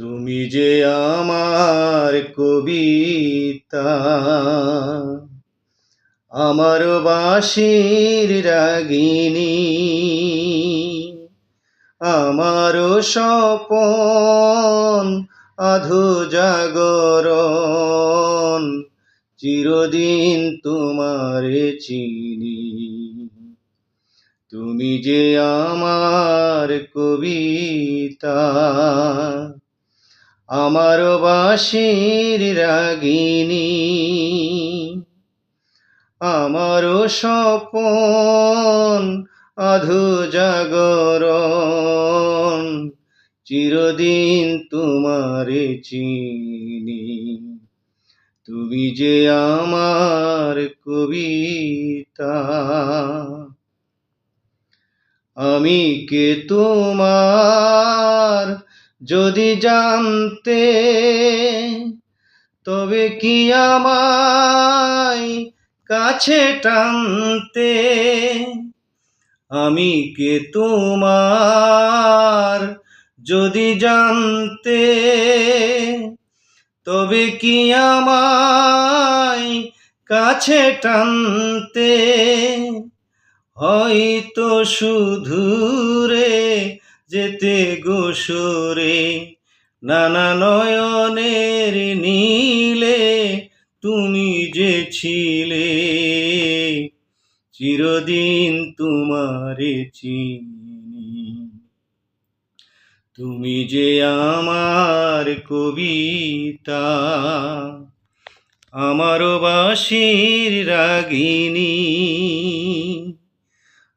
তুমি যে আমার কবিতা, আমার বাঁশির রাগিনী, আমার স্বপন আধু জাগরণ, চিরদিন তোমারে চিনি। তুমি যে আমার কবিতা আমার বাঁশির রাগিনী, আমার স্বপন আধু জাগরণ, চিরদিন তোমারে চিনি। তুমি যে আমার কবিতা, আমি কে তোমার যদি জানতে, তবে কি আমায় কাছে টানতে? আমি কে তোমার? যদি জানতে, তবে কি আমায় কাছে টানতে? হয়তো শুধুরে যেতে গোসরে, নানা নয়নের নীলে তুমি যে ছিলে। চিরদিন তোমারে চিনি। তুমি যে আমার কবিতা আমার বাসির রাগিনী।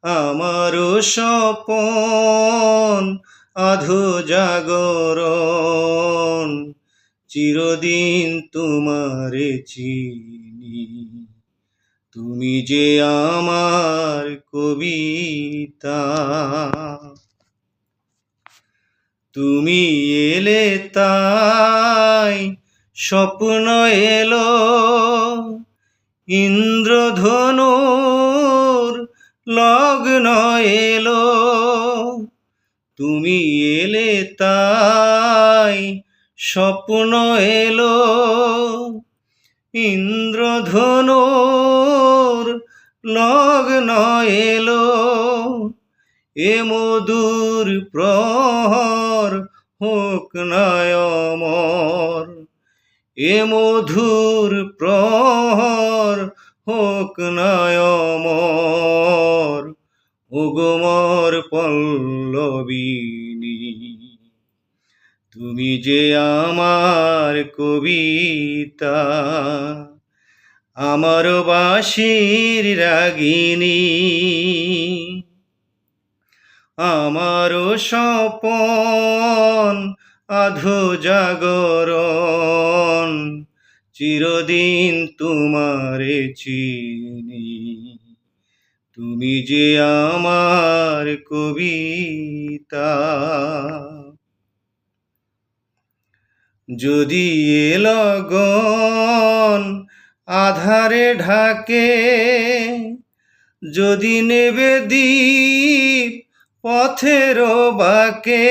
আমার স্বপন আধো জাগরণ, চিরদিন তোমারে চিনি। তুমি যে আমার কবিতা, তুমি এলে তাই স্বপ্ন এলো ইন্দ্রধনুর লগ্ন এলো। তুমি এলে তাই স্বপ্ন এলো। ইন্দ্রধনুর লগ্ন এলো। এ মধুর প্রহর হোক নয়মর। এ মধুর প্রহর হোক নয়মর। ওগমর পল্লবিনী, তুমি যে আমার কবিতা, আমার বাঁশির রাগিনী আমার স্বপন আধো জাগরণ, চিরদিন তোমারে চিনি তুমি যে আমার কবিতা, যদি এ লগন আধারে ঢাকে, যদি নেবে দ্বীপ পথের বাকে,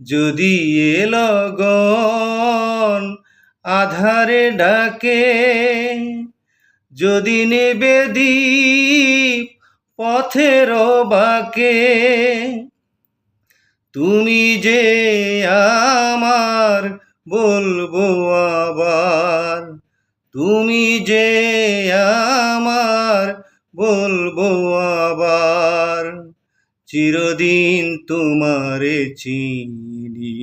যদি এ লগন আধারে ডাকে যদি নেবে দ্বীপ পথের বাকে, তুমি যে আমার বলব আবার, তুমি যে আমার বলব আবার, চিরদিন তোমারে চিনি।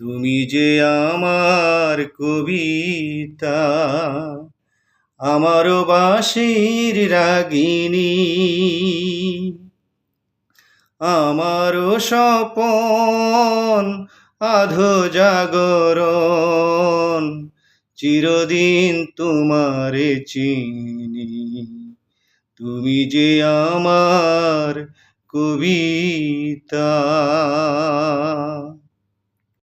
তুমি যে আমার কবিতা আমার বাসির রাগিনী। আমার স্বপন আধো জাগরণ চিরদিন তোমারে চিনি। তুমি যে আমার কবিতা।